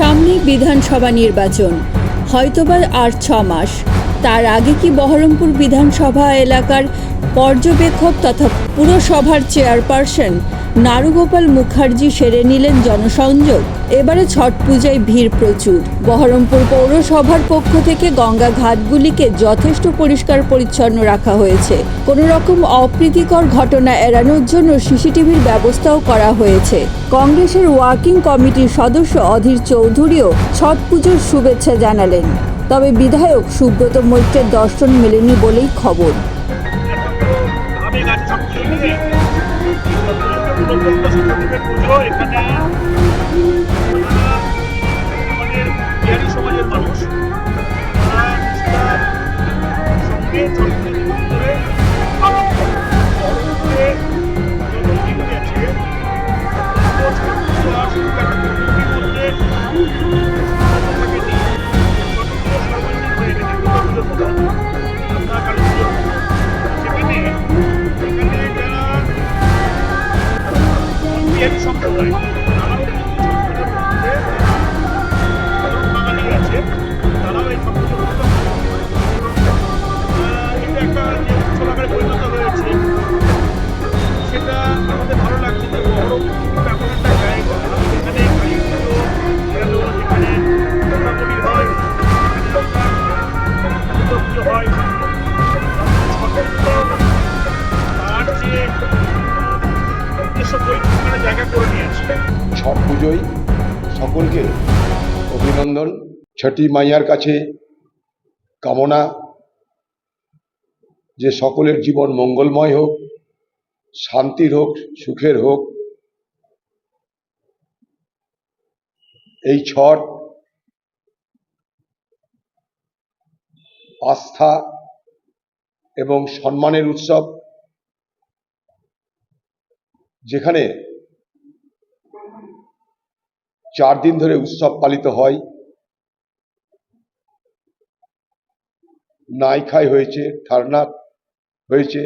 সামনেই বিধানসভা নির্বাচন। হয়তোবা আর ছ মাস। তার আগে কি বহরমপুর বিধানসভা এলাকার পর্যবেক্ষক তথা পুরসভার চেয়ারপারসন নারুগোপাল মুখার্জি সেরে নিলেন জনসংযোগ। এবারে ছট পূজায় ভিড় প্রচুর। বহরমপুর পৌরসভার পক্ষ থেকে গঙ্গা ঘাটগুলিকে যথেষ্ট পরিষ্কার পরিচ্ছন্ন রাখা হয়েছে। কোনো রকম অপ্রীতিকর ঘটনা এড়ানোর জন্য সিসিটিভির ব্যবস্থাও করা হয়েছে। কংগ্রেসের ওয়ার্কিং কমিটির সদস্য অধীর চৌধুরীও ছট পুজোর শুভেচ্ছা জানালেন। তবে বিধায়ক সুব্রত মৈত্রের দর্শন মেলেনি বলেই খবর। los propósitos de হয়েছে সেটা আমাদের ভালো লাগছে যে ছট পুজোয় সকলকে অভিনন্দন। ছটি মাইয়ার কাছে কামনা। যে সকলের জীবন মঙ্গলময় হোক, শান্তির হোক, সুখের হোক। এই ছট আস্থা এবং সম্মানের উৎসব, যেখানে চার দিন ধরে উৎসব পালিত হয়। নাইখাই হয়েছে ঠারনাথ হয়েছে।